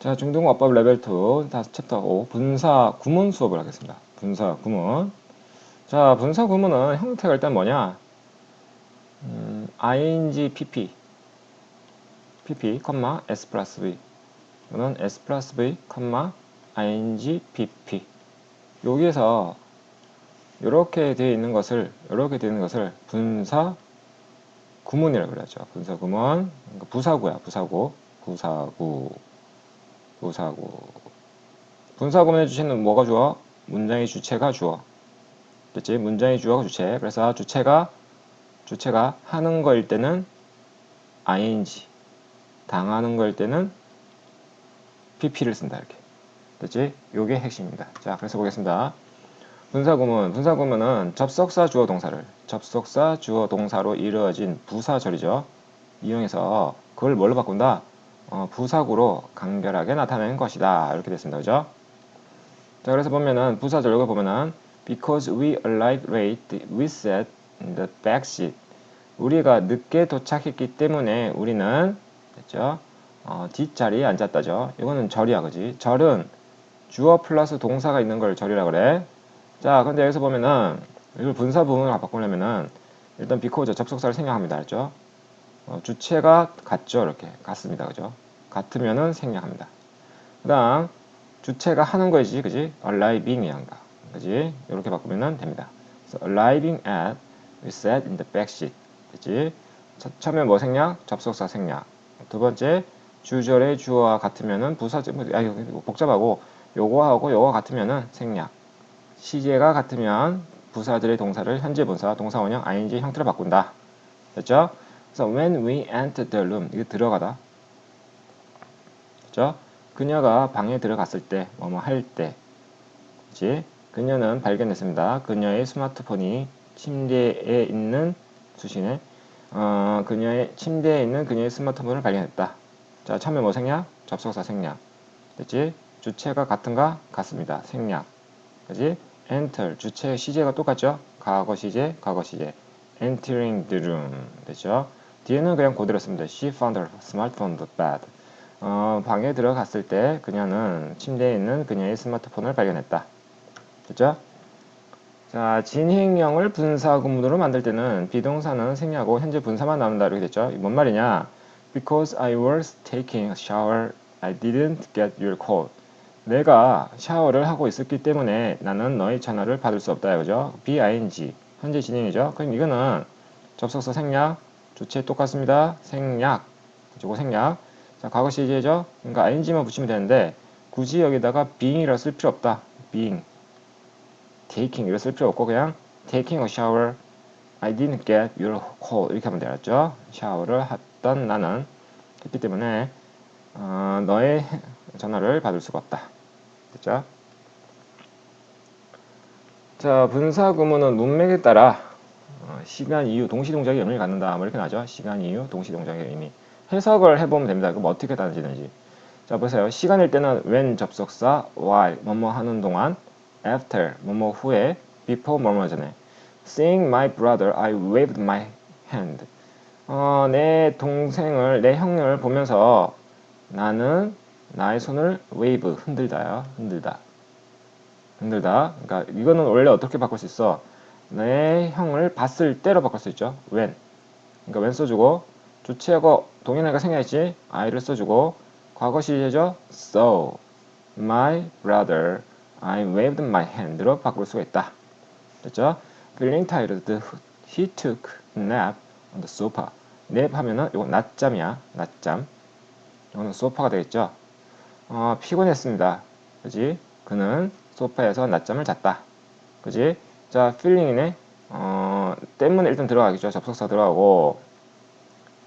자, 중등어법 레벨 2, 다시 챕터 5, 분사 구문 수업을 하겠습니다. 분사 구문. 자, 분사 구문은 형태가 일단 뭐냐? 음, ing pp, pp, s 플러스 v. 이거는 s 플러스 v, ing pp. 여기에서 이렇게 되어 있는 것을 이렇게 되어 있는 것을 분사 구문이라고 그러죠. 분사 구문. 그러니까 부사구야, 부사구. 부사구. 부사구. 분사 구문의 주체는 뭐가 주어? 문장의 주체가 주어. 됐지? 문장의 주어가 주체. 그래서 주체가 주체가 하는 거일 때는 ing, 당하는 거일 때는 pp를 쓴다 이렇게. 됐지? 요게 핵심입니다. 자, 그래서 보겠습니다. 분사구문, 분사구문은 접속사 주어 동사를 접속사 주어 동사로 이루어진 부사절이죠. 이용해서 그걸 뭘로 바꾼다? 어, 부사구로 간결하게 나타내는 것이다. 이렇게 됐습니다. 그죠? 자, 그래서 보면은 부사절 이거 보면은 because we arrived late, we sat in the back seat. 우리가 늦게 도착했기 때문에 우리는 됐죠? 어, 뒷자리에 앉았다죠. 이거는 절이야, 그지? 절은 주어 플러스 동사가 있는 걸 절이라 그래. 자, 근데 여기서 보면은 이걸 분사 부분을 바꾸려면은 일단 because 접속사를 생략합니다. 알죠? 어, 주체가 같죠, 이렇게 같습니다, 그죠? 같으면은 생략합니다. 그 다음 주체가 하는 거지, 그지? arriving이 한가, 그지? 이렇게 바꾸면은 됩니다. 그래서 arriving at, we sat in the back seat, 그지? 첫, 처음에 뭐 생략? 접속사 생략. 두 번째 주절의 주어와 같으면은 부사, 아 복잡하고 요거하고 요거 같으면은 생략. 시제가 같으면 부사들의 동사를 현재 분사, 동사 원형 ing 형태로 바꾼다. 됐죠? 그래서 when we entered the room 이게 들어가다. 그죠? 그녀가 방에 들어갔을 때, 뭐뭐 할 때, 그지? 그녀는 발견했습니다. 그녀의 스마트폰이 침대에 있는 수신에 어, 그녀의 침대에 있는 그녀의 스마트폰을 발견했다. 자, 처음에 뭐 생략? 접속사 생략. 됐지? 주체가 같은가? 같습니다. 생략. 그지? enter 주체 시제가 똑같죠? 과거 시제, 과거 시제. entering the room 됐죠? 뒤에는 그냥 그대로 씁니다. She found her smartphone on the bed. 어, 방에 들어갔을 때 그녀는 침대에 있는 그녀의 스마트폰을 발견했다. 됐죠? 자, 진행형을 분사 구문으로 만들 때는 비동사는 생략하고 현재 분사만 나온다 이렇게 됐죠? 뭔 말이냐? Because I was taking a shower, I didn't get your call. 내가 샤워를 하고 있었기 때문에 나는 너의 전화를 받을 수 없다 이거죠. BING 현재 진행이죠. 그럼 이거는 접속사 생략, 주체 똑같습니다. 생략, 그리고 생략. 자, 과거 시제죠. 그러니까 ing만 붙이면 되는데 굳이 여기다가 being이라 쓸 필요 없다. being, taking 이라 쓸 필요 없고 그냥 taking a shower, I didn't get your call 이렇게 하면 되겠죠. 샤워를 했던 나는 했기 때문에 어, 너의 전화를 받을 수가 없다. 됐죠? 자, 분사 구문은 문맥에 따라 어, 시간, 이유, 동시 동작의 의미를 갖는다. 뭐 이렇게 나죠? 시간, 이유, 동시 동작의 의미. 해석을 해보면 됩니다. 그럼 어떻게 따지는지. 자, 보세요. 시간일 때는 when 접속사, while, 뭐뭐 하는 동안, after, 뭐뭐 후에, before, 뭐뭐 전에. Seeing my brother, I waved my hand. 어, 내 동생을, 내 형을 보면서 나는 나의 손을 wave, 흔들다요. 흔들다. 흔들다. 그러니까 이거는 원래 어떻게 바꿀 수 있어? 내 형을 봤을 때로 바꿀 수 있죠. when. 그러니까 when 써주고 주체하고 동일하게 생략했지. I를 써주고 과거 시제죠. So my brother, I waved my hand로 바꿀 수가 있다. 됐죠? Feeling tired, he took nap on the sofa. nap 하면은 이거 낮잠이야. 낮잠. 이거는 소파가 되겠죠. 어, 피곤했습니다. 그지? 그는 소파에서 낮잠을 잤다. 그지? 자, feeling이네. 어, 때문에 일단 들어가겠죠. 접속사 들어가고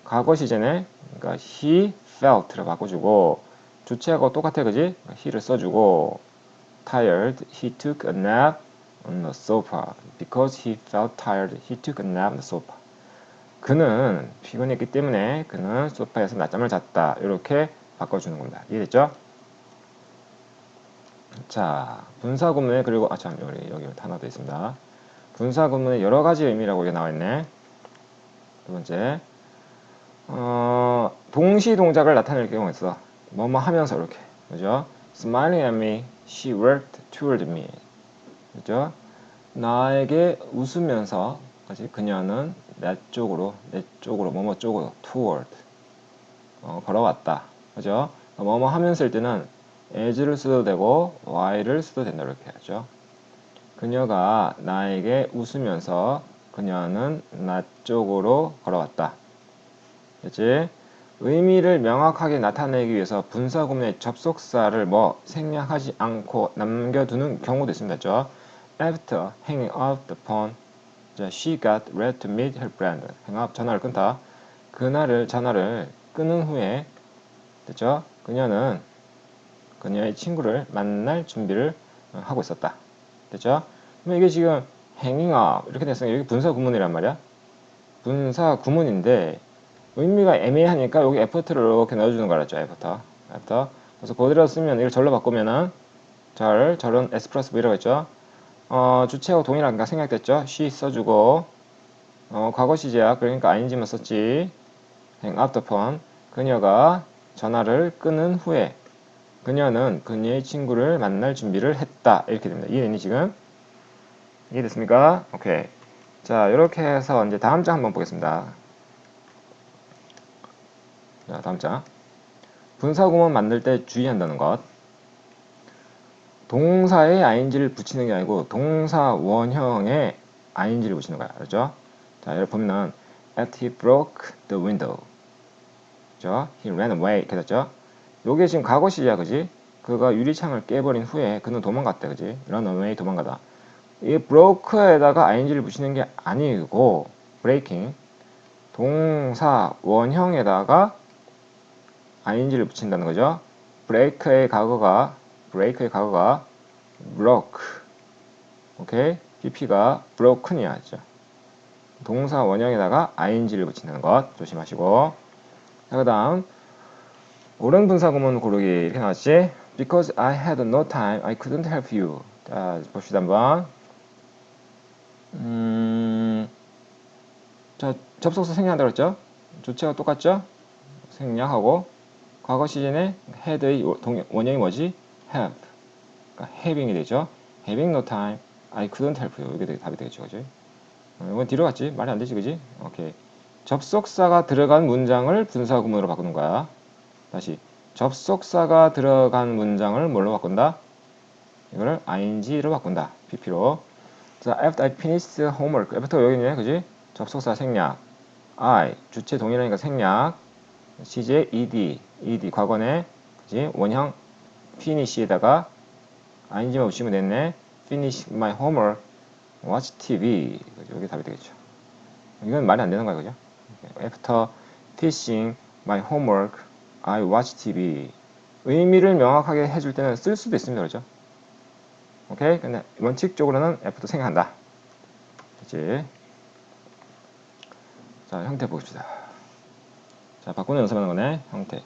과거 시제네. 그러니까 he felt를 바꿔주고 주체하고 똑같아, 그지? 그러니까 he를 써주고 tired, he took a nap on the sofa because he felt tired. He took a nap on the sofa. 그는 피곤했기 때문에 그는 소파에서 낮잠을 잤다. 이렇게 바꿔주는 겁니다. 이해됐죠? 자, 분사 구문에 그리고 아참 여기 여기 하나 더 있습니다. 분사 구문의 여러 가지 의미라고 이게 나와 있네. 두 번째, 어, 동시 동작을 나타낼 경우가 있어. 뭐뭐 하면서 이렇게 그죠? Smiling at me, she worked toward me. 그죠? 나에게 웃으면서 그지? 그녀는 내 쪽으로, 내 쪽으로, 뭐뭐 쪽으로, toward. 어, 걸어왔다. 그죠? 뭐뭐 하면 쓸 때는 as를 써도 되고 y를 써도 된다 이렇게 하죠. 그녀가 나에게 웃으면서 그녀는 나 쪽으로 걸어왔다. 그치? 의미를 명확하게 나타내기 위해서 분사 구문의 접속사를 뭐 생략하지 않고 남겨두는 경우도 있습니다. 그죠? After hanging up the phone, 자, she got ready to meet her friend. hang up 전화를 끊다. 그날을 전화를 끊은 후에 됐죠? 그녀는 그녀의 친구를 만날 준비를 어, 하고 있었다. 됐죠? 그럼 이게 지금 hanging up 이렇게 됐으니까 여기 분사 구문이란 말이야. 분사 구문인데 의미가 애매하니까 여기 애프터를 이렇게 넣어주는 거랬죠. 애프터. 애프터. 그래서 그대로 쓰면 이걸 절로 바꾸면은 절, 절은 S 플러스 V라고 했죠. 어, 주체하고 동일하니까 생략됐죠. she 써주고 어, 과거 시제야. 그러니까 ing만 썼지. hang up the phone. 그녀가 전화를 끊은 후에 그녀는 그녀의 친구를 만날 준비를 했다. 이렇게 됩니다. 이해됐니 지금? 이해됐습니까? 오케이. 자, 이렇게 해서 이제 다음 장 한번 보겠습니다. 자, 다음 장. 분사구문 만들 때 주의한다는 것. 동사에 ing를 붙이는 게 아니고 동사 원형에 ing를 붙이는 거야. 그렇죠? 자, 여기 보면은 at he broke the window. 그죠? he ran away. 이렇게 됐죠? 요게 지금 과거 시제야, 그지? 그가 유리창을 깨버린 후에 그는 도망갔대, 그지? run away 도망가다. 이 broke에다가 ing를 붙이는 게 아니고 breaking 동사 원형에다가 ing를 붙인다는 거죠. break의 과거가 break의 과거가 broke. 오케이? pp가 broken이야죠. 동사 원형에다가 ing를 붙인다는 것 조심하시고. 자, 그 다음 옳은 분사 구문 고르기 이렇게 나왔지? Because I had no time, I couldn't help you. 자, 봅시다 한번. 음, 자, 접속사 생략한다고 그랬죠? 조체가 똑같죠? 생략하고 과거 시즌에 had의 동- 원형이 뭐지? have. 그러니까 having이 되죠. having no time, I couldn't help you. 이게 답이 되겠죠, 그지? 어, 이건 뒤로 갔지? 말이 안 되지, 그지? 오케이. 접속사가 들어간 문장을 분사 구문으로 바꾸는 거야. 다시 접속사가 들어간 문장을 뭘로 바꾼다? 이거를 ing로 바꾼다. pp로. 자, after I finished homework. after 여기 있네, 그지? 접속사 생략. I 주체 동일하니까 생략. 시제 ed, ed 과거네, 그지? 원형 finish에다가 ing만 붙이면 됐네. finish my homework. watch TV. 여기 답이 되겠죠. 이건 말이 안 되는 거야, 그죠? After finishing my homework, I watch TV. 의미를 명확하게 해줄 때는 쓸 수도 있습니다, 그죠? 오케이? 근데 원칙적으로는 F도 생각한다. 그치? 자, 형태 봅시다. 자, 바꾸는 연습하는 거네, 형태.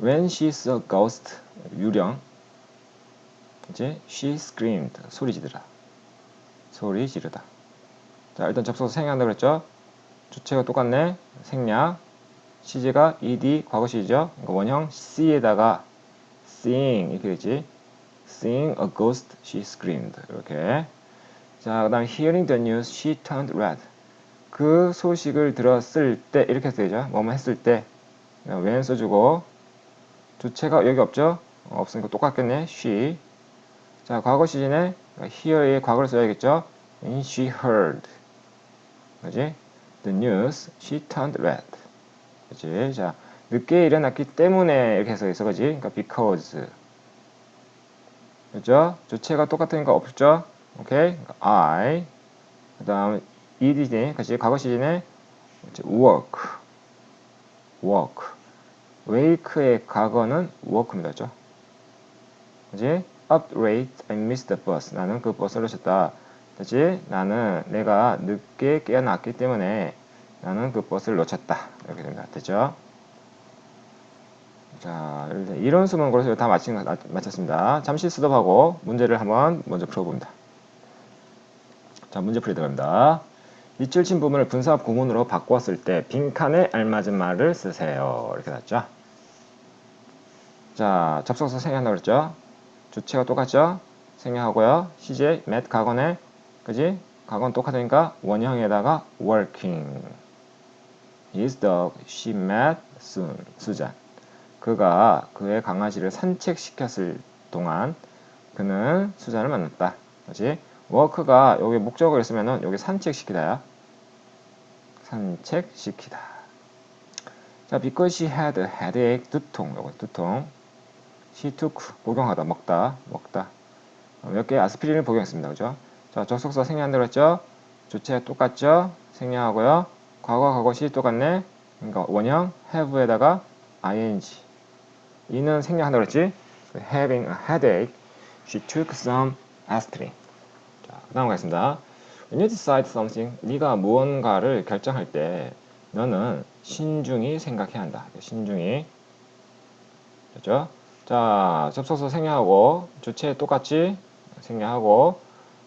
When she saw a ghost, 유령. 이제 she screamed, 소리 지르다. 소리 지르다. 자, 일단 접속사 생략한다고 그랬죠? 주체가 똑같네. 생략. 시제가 ed 과거 시죠. 그러니까 원형 c에다가 seeing 이렇게 되지. Seeing a ghost, she screamed. 이렇게. 자, 그 다음 hearing the news, she turned red. 그 소식을 들었을 때 이렇게 해서 되죠. 뭐뭐 했을 때 when 써주고 주체가 여기 없죠? 어, 없으니까 똑같겠네. she. 자, 과거 시즌에 hear의 과거를 써야겠죠? she heard. 그지? The news, she turned red. 그지? 자, 늦게 일어났기 때문에 이렇게 해서 있어, 그지? 그러니까 because. 그죠? 주체가 똑같으니까 없죠? 오케이? I. 그 다음, ed네, 그지? 과거 시즌에 work. work. Wake의 과거는 work입니다. 그죠? 그지? up late and missed the bus. 나는 그 버스를 놓쳤다. 그지? 나는 내가 늦게 깨어났기 때문에 나는 그 버스를 놓쳤다. 이렇게 됩니다. 됐죠? 자, 이런 수문고로 다 마친, 마쳤습니다. 잠시 수업하고 문제를 한번 먼저 풀어봅니다. 자, 문제 풀이 들어갑니다. 밑줄 친 부분을 분사 구문으로 바꾸었을 때 빈칸에 알맞은 말을 쓰세요. 이렇게 났죠? 자, 접속사 생략한다고 그랬죠? 주체가 똑같죠? 생략하고요. 시제, met 과거네. 그지? 과거는 똑같으니까 원형에다가 working. His dog she met soon. 수잔. 그가 그의 강아지를 산책시켰을 동안 그는 수잔을 만났다. 그지? 워크가 여기 목적을 있으면은 여기 산책시키다야. 산책시키다. 자, because she had a headache, 두통, 요거 두통. she took, 복용하다, 먹다, 먹다. 어, 몇개 아스피린을 복용했습니다. 그죠? 자, 접속사 생략한다고 했죠? 주체 똑같죠? 생략하고요. 과거, 과거, 시 똑같네. 그러니까 원형 have에다가 ing. 이는 생략한다고 그랬지? having a headache, she took some aspirin. 자, 다음 가겠습니다. When you decide something, 네가 무언가를 결정할 때 너는 신중히 생각해야 한다. 신중히. 됐죠? 자, 접속사 생략하고 주체 똑같이 생략하고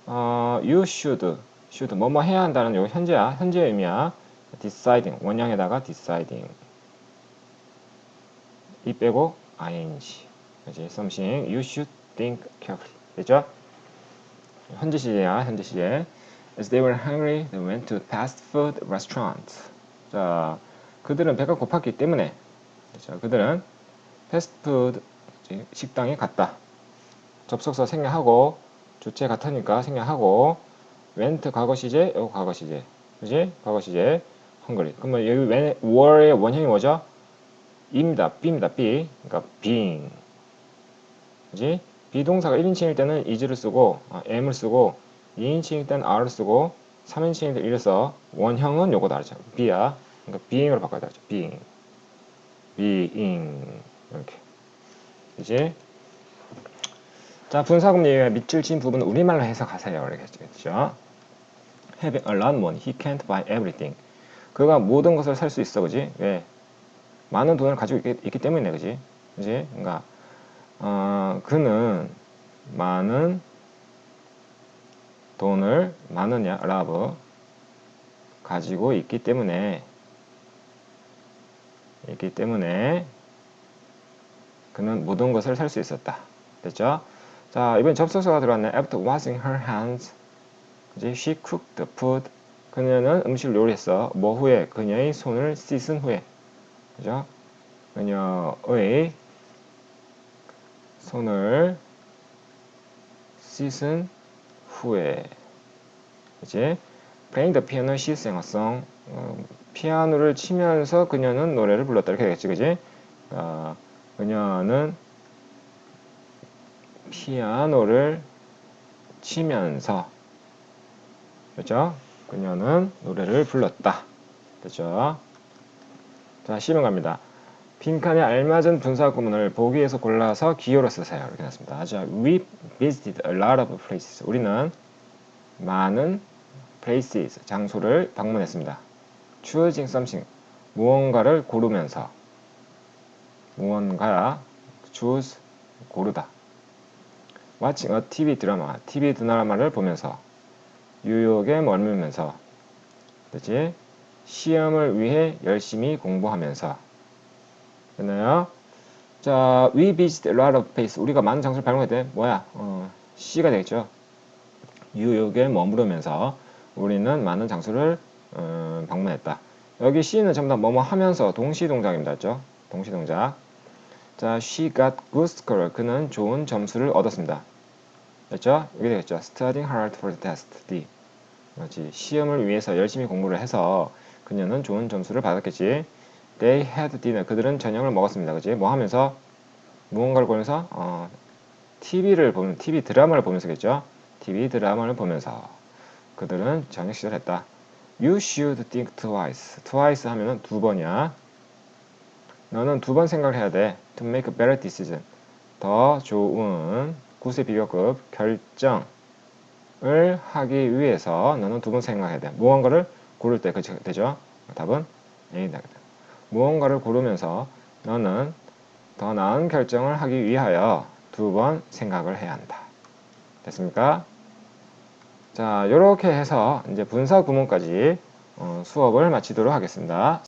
어, you should, should 뭐뭐 해야 한다는 요 현재야. 현재의 의미야. deciding 원형에다가 deciding 이 빼고 ing 그지 something you should think carefully 됐죠? 현재 시제야 현재 시제 As they were hungry, they went to fast food restaurant. 자, 그들은 배가 고팠기 때문에, 그렇죠? 그들은 패스트푸드 식당에 갔다. 접속사 생략하고 주체 같으니까 생략하고 went 과거 시제, 요거 과거 시제, 그지? 과거 시제, hungry. 그러면 여기 when, were의 원형이 뭐죠? 입니다. be입니다. be. 그러니까 being. 그지? 비동사가 1인칭일 때는 is를 쓰고 아, am을 쓰고 2인칭일 때는 are를 쓰고 3인칭일 때써 원형은 요거 다르죠. be야. 그러니까 being으로 바꿔야 되죠. being. being. 이렇게. 그지? 자, 분사금 예외 밑줄 친 부분 우리말로 해석하세요. 이렇게 했죠. Having a lot money, he can't buy everything. 그가 모든 것을 살 수 있어, 그지? 왜? 많은 돈을 가지고 있기, 있기 때문이네, 그지? 그지? 그러니까 어, 그는 많은 돈을 많으냐 라브 가지고 있기 때문에 있기 때문에 그는 모든 것을 살 수 있었다. 됐죠? 자, 이번 접속사가 들어왔네. After washing her hands, 그지? She cooked the food. 그녀는 음식을 요리했어. 뭐 후에? 그녀의 손을 씻은 후에. 그죠? 그녀의 손을 씻은 후에 이제 playing the piano she sang a song 어, 피아노를 치면서 그녀는 노래를 불렀다. 이렇게 되겠지 그지? 어, 그녀는 피아노를 치면서 그죠? 그녀는 노래를 불렀다. 됐죠? 자 시면 갑니다 빈칸에 알맞은 분사 구문을 보기에서 골라서 기호로 쓰세요. 이렇게 났습니다. 자, we visited a lot of places. 우리는 많은 places, 장소를 방문했습니다. choosing something, 무언가를 고르면서 무언가 choose, 고르다. watching a TV 드라마, TV 드라마를 보면서 뉴욕에 머물면서 그치? 시험을 위해 열심히 공부하면서 됐나요? 자, we visit a lot of places. 우리가 많은 장소를 발견할 때 뭐야? 어, C가 되겠죠. 뉴욕에 머무르면서 우리는 많은 장소를 어, 방문했다. 여기 C는 전부 다 뭐뭐 하면서 동시 동작입니다. 그죠? 동시 동작. 자, she got good score. 그는 좋은 점수를 얻었습니다. 됐죠? 여기 되겠죠. Studying hard for the test. D. 그렇지. 시험을 위해서 열심히 공부를 해서 그녀는 좋은 점수를 받았겠지. They had dinner. 그들은 저녁을 먹었습니다. 그지? 뭐 하면서? 무언가를 보면서? 어, TV를 보면, TV 드라마를 보면서겠죠? TV 드라마를 보면서. 그들은 저녁 식사를 했다. You should think twice. twice 하면은 두 번이야. 너는 두 번 생각을 해야 돼. To make a better decision. 더 좋은 구세 비교급 결정을 하기 위해서 너는 두 번 생각해야 돼. 무언가를 고를 때, 그치, 되죠? 답은 A다. 무언가를 고르면서 너는 더 나은 결정을 하기 위하여 두 번 생각을 해야 한다. 됐습니까? 자, 이렇게 해서 이제 분사 구문까지 어, 수업을 마치도록 하겠습니다.